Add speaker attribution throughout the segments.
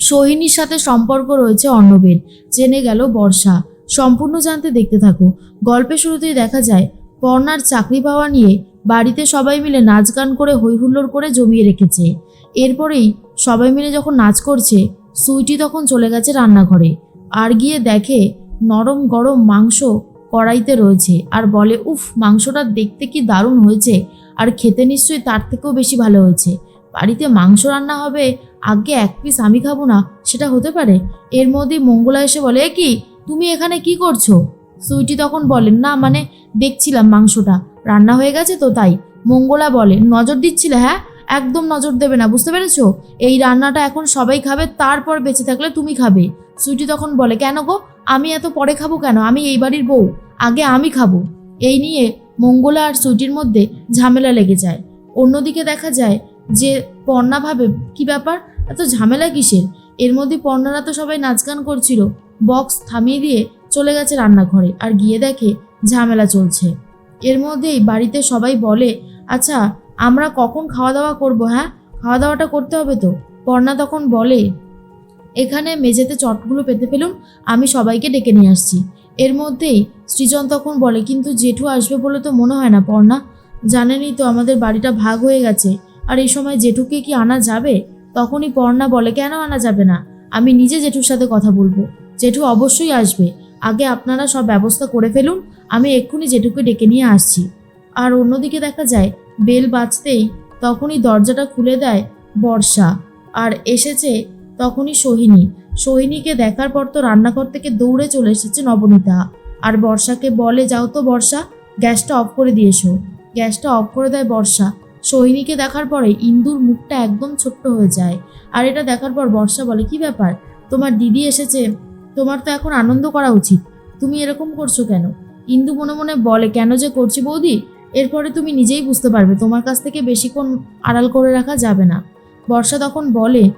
Speaker 1: সোহিনীর সাথে সম্পর্ক রয়েছে অর্ণবের জেনে গেল বর্ষা। সম্পূর্ণ জানতে দেখতে থাকো। গল্পের শুরুতেই দেখা যায়, পর্ণার চাকরি পাওয়া নিয়ে বাড়িতে সবাই মিলে নাচ গান করে হৈহুল্লোড় করে জমিয়ে রেখেছে। এরপরেই সবাই মিলে যখন নাচ করছে, সুইটি তখন চলে গেছে রান্নাঘরে। আর গিয়ে দেখে নরম গরম মাংস কড়াইতে রয়েছে আর বলে, উফ, মাংসটা দেখতে কি দারুণ হয়েছে। আর খেতে নিশ্চয়ই তার থেকেও বেশি ভালো হয়েছে। বাড়িতে মাংস রান্না হবে, আগে এক পিস আমি খাব না, সেটা হতে পারে। এর মধ্যেই মঙ্গলা এসে বলে কি? তুমি এখানে কি করছ? সুইটি তখন বলেন না মানে দেখছিলাম মাংসটা, রান্না হয়ে গেছে তো তাই। মঙ্গলা বলে, নজর দিচ্ছিলে হ্যাঁ? একদম নজর দেবে না, বুঝতে পেরেছ? এই রান্নাটা এখন সবাই খাবে, তারপর বেঁচে থাকলে তুমি খাবে। সুইটি তখন বলে, কেন গো? আমি এত পরে খাব কেন? আমি এই বাড়ির বউ, আগে আমি খাব। এই নিয়ে মঙ্গলা আর সুইটির মধ্যে ঝামেলা লেগে যায়। অন্যদিকে দেখা যায় যে পর্ণা ভাবে, কি ব্যাপার? এত ঝামেলা কিসের? এর মধ্যে পর্ণারা তো সবাই নাচ গান করছিল। বক্স থামিয়ে দিয়ে চলে গেছে রান্নাঘরে আর গিয়ে দেখে ঝামেলা চলছে। এর মধ্যেই বাড়িতে সবাই বলে আচ্ছা আমরা কখন খাওয়া দাওয়া করব হ্যাঁ? খাওয়া দাওয়াটা করতে হবে তো? পর্ণা তখন বলে, এখানে মেঝেতে চটগুলো পেতে ফেলুন, আমি সবাইকে ডেকে নিয়ে আসছি। এর মধ্যেই সৃজন তখন বলে, কিন্তু জেঠু আসবে বলে তো মনে হয় না পর্ণা। জানেনই তো আমাদের বাড়িটা ভাগ হয়ে গেছে। আর এই সময় জেঠুকে কি আনা যাবে? তখনই পর্ণা বলে, কেন আনা যাবে না? আমি নিজে জেঠুর সাথে কথা বলব। জেঠু অবশ্যই আসবে। আগে আপনারা সব ব্যবস্থা করে ফেলুন। আমি এক্ষুনি জেঠুকে ডেকে নিয়ে আসছি। আর অন্যদিকে দেখা যায়, বেল বাজতেই তখনই দরজাটা খুলে দেয় বর্ষা। আর এসেছে তখনই সোহিনী। সোহিনীকে দেখার পর তো রান্নাঘর থেকে দৌড়ে চলে এসেছে নবনীতা। আর বর্ষাকে বলে, যাও তো বর্ষা, গ্যাসটা অফ করে দিয়েছ গ্যাসটা অফ করে দেয় বর্ষা। সোহিনীকে দেখার পরে ইন্দুর মুখটা একদম ছোট্ট হয়ে যায়। আর এটা দেখার পর বর্ষা বলে, কি ব্যাপার? তোমার দিদি এসেছে, তোমার তো এখন আনন্দ করা উচিত। তুমি এরকম করছ কেন? ইন্দু মনে মনে বলে, কেন যে করছি বৌদি? এরপরে তুমি নিজেই বুঝতে পারবে, তোমার কাছ থেকে বেশিক্ষণ আড়াল করে রাখা যাবে না। বর্ষা তখন বলে,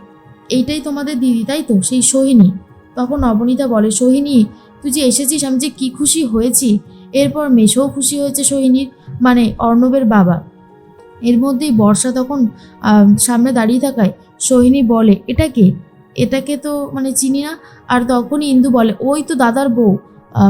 Speaker 1: এইটাই তোমাদের দিদি, তাই তো? সেই সোহিনী? তখন অবনীতা বলে, সোহিনী, তুই যে এসেছিস, আমি যে কি খুশি হয়েছি? এরপর মেশোও খুশি হয়েছে সোহিনীর মানে অর্ণবের বাবা। এর মধ্যেই বর্ষা তখন সামনে দাঁড়িয়ে থাকায় সোহিনী বলে, এটা কে? এটাকে তো মানে চিনি না? আর তখনই ইন্দু বলে, ওই তো দাদার বউ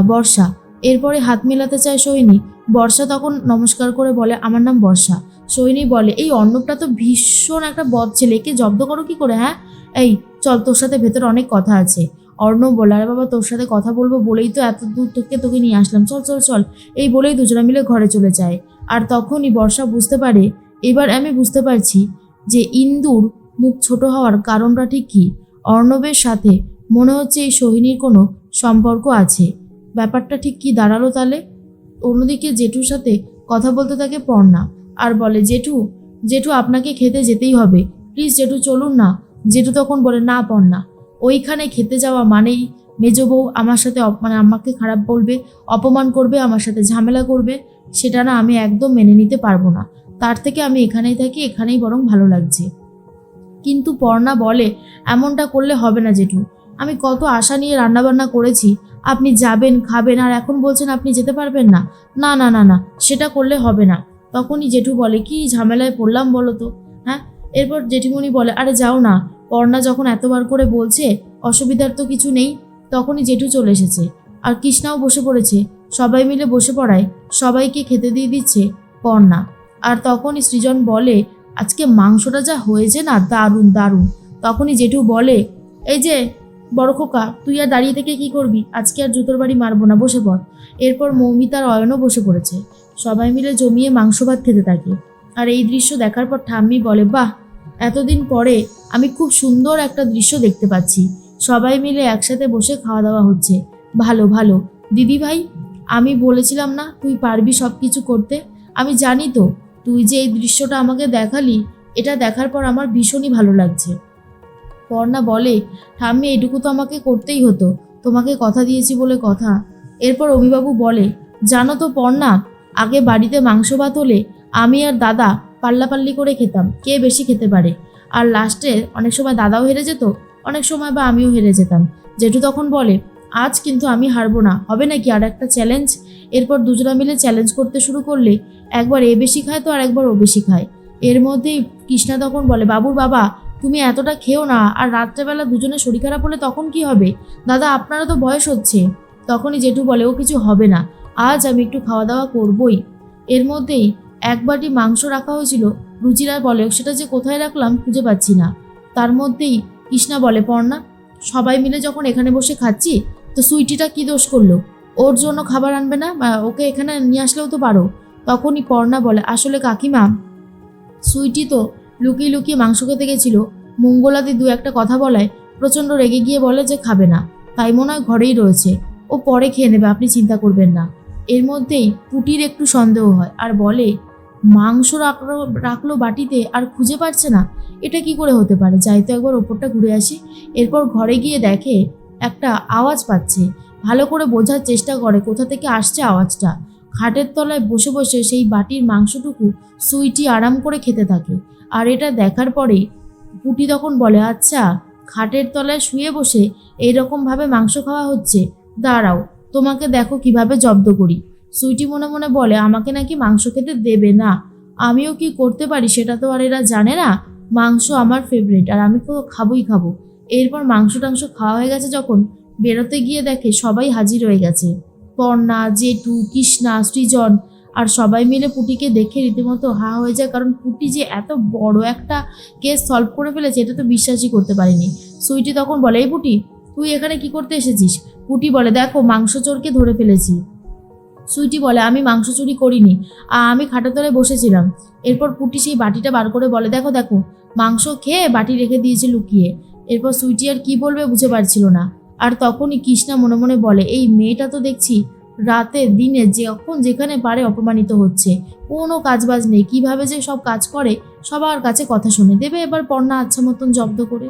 Speaker 1: বর্ষা। এরপরে হাত মেলাতে চায় সোহিনী। বর্ষা তখন নমস্কার করে বলে, আমার নাম বর্ষা। সোহিনী বলে, এই অর্ণবটা তো ভীষণ একটা বদ ছেলে, একে জব্দ করো কি করে হ্যাঁ? এই, চল তোর সাথে ভেতরে অনেক কথা আছে। অর্ণব বলে, আরে বাবা, তোর সাথে কথা বলব বলেই তো এত দূর থেকে তোকে নিয়ে আসলাম। চল চল চল। এই বলেই দুজনে মিলে ঘরে চলে যায়। আর তখনই বর্ষা বুঝতে পারে এবার আমি বুঝতে পারছি যে ইন্দুর মুখ ছোট হওয়ার কারণটা ঠিক কী। অর্ণবের সাথে মনে হচ্ছে এই সোহিনীর কোনো সম্পর্ক আছে। ব্যাপারটা ঠিক কি দাঁড়াল তাহলে অন্যদিকে জেঠুর সাথে কথা বলতে থাকে পর্ণা। আর বলে, জেঠু জেঠু আপনাকে খেতে যেতেই হবে। প্লিজ জেঠু চলুন না। জেঠু তখন বলে, না পর্ণা, ওইখানে খেতে যাওয়া মানেই মেজ বউ আমার সাথে মানে আমাকে খারাপ বলবে, অপমান করবে, আমার সাথে ঝামেলা করবে, সেটা না আমি একদম মেনে নিতে পারব না। তার থেকে আমি এখানেই থাকি, এখানেই বরং ভালো লাগছে। কিন্তু পর্ণা বলে, এমনটা করলে হবে না জেঠু। আমি কত আশা নিয়ে রান্নাবান্না করেছি। আপনি যাবেন, খাবেন আর এখন বলছেন আপনি যেতে পারবেন না। না না না না, সেটা করলে হবে না। তখনই জেঠু বলে, কি ঝামেলায় পড়লাম বলো তো? হ্যাঁ এরপর জেঠিমণি বলে, আরে যাও না, পর্ণা যখন এতবার করে বলছে, অসুবিধার তো কিছু নেই। তখনই জেঠু চলে এসেছে। আর কৃষ্ণাও বসে পড়েছে। সবাই মিলে বসে পড়ায়। সবাইকে খেতে দিয়ে দিচ্ছে পর্ণা। আর তখনই সৃজন বলে, আজকে মাংসটা যা হয়েছে না দারুণ দারুণ। তখনই জেঠু বলে, এই যে, বড় খোকা, তুই আর দাঁড়িয়ে থেকে কি করবি? আজকে আর জুতোর বাড়ি মারবো না, বসে পড়। এরপর মৌমিতার অয়নও বসে পড়েছে। সবাই মিলে জমিয়ে মাংস ভাত খেতে থাকে। আর এই দৃশ্য দেখার পর ঠাম্মি বলে, বাহ, এতদিন পরে আমি খুব সুন্দর একটা দৃশ্য দেখতে পাচ্ছি। সবাই মিলে একসাথে বসে খাওয়া দাওয়া হচ্ছে। ভালো ভালো। দিদি ভাই, আমি বলেছিলাম না তুই পারবি সব কিছু করতে? আমি জানি তো তুই যে এই দৃশ্যটা আমাকে দেখালি, এটা দেখার পর আমার ভীষণই ভালো লাগছে। পর্ণা বলে, ঠাম্মি এটুকু তো আমাকে করতেই হতো। তোমাকে কথা দিয়েছি বলে কথা। এরপর অভিবাবু বলে, জানো তো পর্ণা, আগে বাড়িতে মাংস ভাত হলে আমি আর দাদা পাল্লাপাল্লি করে খেতাম, কে বেশি খেতে পারে? আর লাস্টে অনেক সময় দাদাও হেরে যেত, অনেক সময় বা আমিও হেরে যেতাম। জেঠু তখন বলে আজ কিন্তু আমি হারবো না। হবে নাকি আর একটা চ্যালেঞ্জ এরপর দুজনা মিলে চ্যালেঞ্জ করতে শুরু করলে একবার এ বেশি খায় তো আর একবার ও বেশি খায়। এর মধ্যেই কৃষ্ণা তখন বলে, বাবুর বাবা, তুমি এতটা খেও না, আর রাত্রেবেলা দুজনে শরীর খারাপ হলে তখন কি হবে? দাদা আপনারা তো বয়স হচ্ছে তখনই জেঠু বলে, ও কিছু হবে না। আজ আমি একটু খাওয়া দাওয়া করবই এর মধ্যেই এক বাটি মাংস রাখা হয়েছিল। রুচিরা বলে, সেটা যে কোথায় রাখলাম খুঁজে পাচ্ছি না তার মধ্যেই কৃষ্ণা বলে, পর্ণা, সবাই মিলে যখন এখানে বসে খাচ্ছি তো সুইটিটা কি দোষ করল? ওর জন্য খাবার আনবে না? ওকে এখানে নিয়ে আসলেও তো পারো। তখনই পর্ণা বলে, আসলে কাকিমা, সুইটি তো লুকিয়ে লুকিয়ে মাংস খেতে গেছিল। মঙ্গলাদি দু একটা কথা বলায়, প্রচণ্ড রেগে গিয়ে বলে যে খাবে না। তাই মনে হয় ঘরেই রয়েছে। ও পরে খেয়ে নেবে, আপনি চিন্তা করবেন না। এর মধ্যেই পুটির একটু সন্দেহ হয় আর বলে, মাংস রাখল রাখল বাটিতে আর খুঁজে পাচ্ছে না? এটা কি করে হতে পারে? যাই তো একবার ওপরটা ঘুরে আসি। এরপর ঘরে গিয়ে দেখে একটা আওয়াজ পাচ্ছে। ভালো করে বোঝার চেষ্টা করে কোথা থেকে আসছে আওয়াজটা। খাটের তলায় বসে বসে সেই বাটির মাংসটুকু সুইটি আরাম করে খেতে থাকে। আর এটা দেখার পরে পুটি তখন বলে আচ্ছা খাটের তলায় শুয়ে বসে এইরকমভাবে মাংস খাওয়া হচ্ছে। দাঁড়াও, তোমাকে দেখো কীভাবে জব্দ করি। সুইটি মনে মনে বলে, আমাকে নাকি মাংস খেতে দেবে না। আমিও কি করতে পারি সেটা তো আর এরা জানে না। মাংস আমার ফেভারিট আর আমি তো খাবোই খাব। এরপর মাংস টাংস খাওয়া হয়ে গেছে যখন বেরোতে গিয়ে দেখে সবাই হাজির হয়ে গেছে। পর্ণা, জেঠু, কৃষ্ণা, সৃজন আর সবাই মিলে পুটিকে দেখে রীতিমতো হা হয়ে যায় কারণ পুটি যে এত বড় একটা কেস সলভ করে ফেলেছে এটা তো বিশ্বাসই করতে পারিনি। সুইটি তখন বলে, এই পুটি, তুই এখানে কি করতে এসেছিস? পুটি বলে, দেখো, মাংস চোরকে ধরে ফেলেছি। সুইটি বলে, আমি মাংস চুরি করিনি আমি খাটের তলায় বসেছিলাম। এরপর পুটি সেই বাটিটা বার করে বলে, দেখো দেখো, মাংস খেয়ে বাটি রেখে দিয়েছে লুকিয়ে। এরপর সুইটি আর কী বলবে বুঝে পারছিল না। আর তখনই কৃষ্ণা মনে মনে বলে, এই মেয়েটা তো দেখছি রাতে, দিনে যখন যেখানে পারে অপমানিত হচ্ছে। কোনো কাজবাজ নেই। কীভাবে যে সব কাজ করে, সবার কাছে কথা শুনে। দেবে এবার পর্ণা আচ্ছা মতন জব্দ করে।